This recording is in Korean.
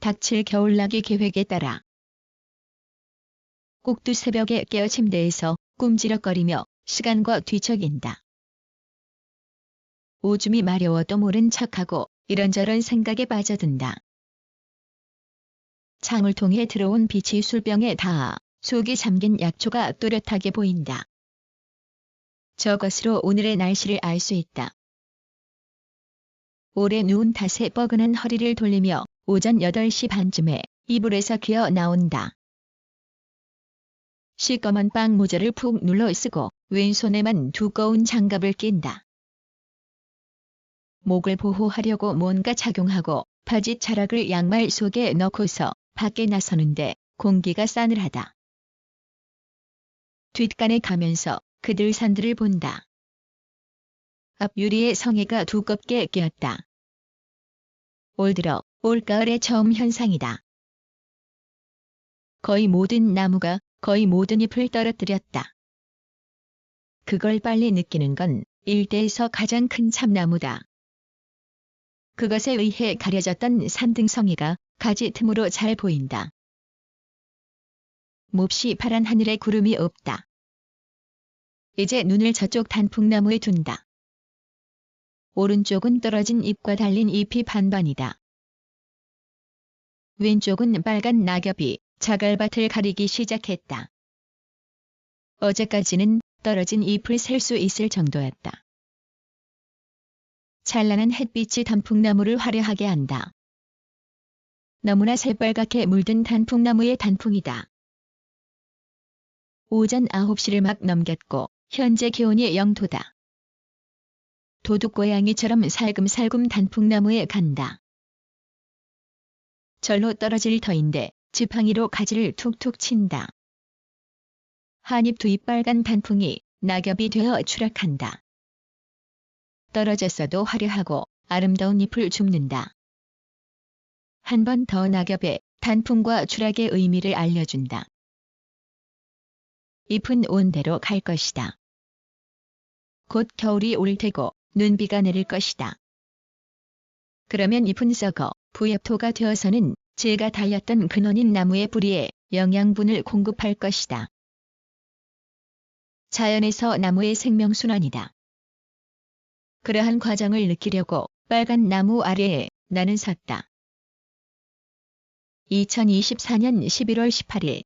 닥칠 겨울나기 계획에 따라 꼭두 새벽에 깨어 침대에서 꿈지럭거리며 시간과 뒤척인다. 오줌이 마려워도 모른 척하고 이런저런 생각에 빠져든다. 창을 통해 들어온 빛이 술병에 닿아 속이 잠긴 약초가 또렷하게 보인다. 저것으로 오늘의 날씨를 알 수 있다. 오래 누운 탓에 뻐근한 허리를 돌리며 오전 8시 반쯤에 이불에서 기어 나온다. 시꺼먼 빵 모자를 푹 눌러 쓰고 왼손에만 두꺼운 장갑을 낀다. 목을 보호하려고 뭔가 착용하고 바지 자락을 양말 속에 넣고서 밖에 나서는데 공기가 싸늘하다. 뒷간에 가면서 그들 산들을 본다. 앞 유리에 성에가 두껍게 끼었다. 올 들어 올가을의 처음 현상이다. 거의 모든 나무가 거의 모든 잎을 떨어뜨렸다. 그걸 빨리 느끼는 건 일대에서 가장 큰 참나무다. 그것에 의해 가려졌던 산등성이가 가지 틈으로 잘 보인다. 몹시 파란 하늘에 구름이 없다. 이제 눈을 저쪽 단풍나무에 둔다. 오른쪽은 떨어진 잎과 달린 잎이 반반이다. 왼쪽은 빨간 낙엽이 자갈밭을 가리기 시작했다. 어제까지는 떨어진 잎을 셀 수 있을 정도였다. 찬란한 햇빛이 단풍나무를 화려하게 한다. 너무나 새빨갛게 물든 단풍나무의 단풍이다. 오전 9시를 막 넘겼고 현재 기온이 0도다. 도둑고양이처럼 살금살금 단풍나무에 간다. 절로 떨어질 터인데 지팡이로 가지를 툭툭 친다. 한입 두입 빨간 단풍이 낙엽이 되어 추락한다. 떨어졌어도 화려하고 아름다운 잎을 줍는다. 한 번 더 낙엽에 단풍과 추락의 의미를 알려준다. 잎은 온대로 갈 것이다. 곧 겨울이 올 테고 눈비가 내릴 것이다. 그러면 잎은 썩어 부엽토가 되어서는 제가 달렸던 근원인 나무의 뿌리에 영양분을 공급할 것이다. 자연에서 나무의 생명순환이다. 그러한 과정을 느끼려고 빨간 나무 아래에 나는 섰다. 2024년 11월 18일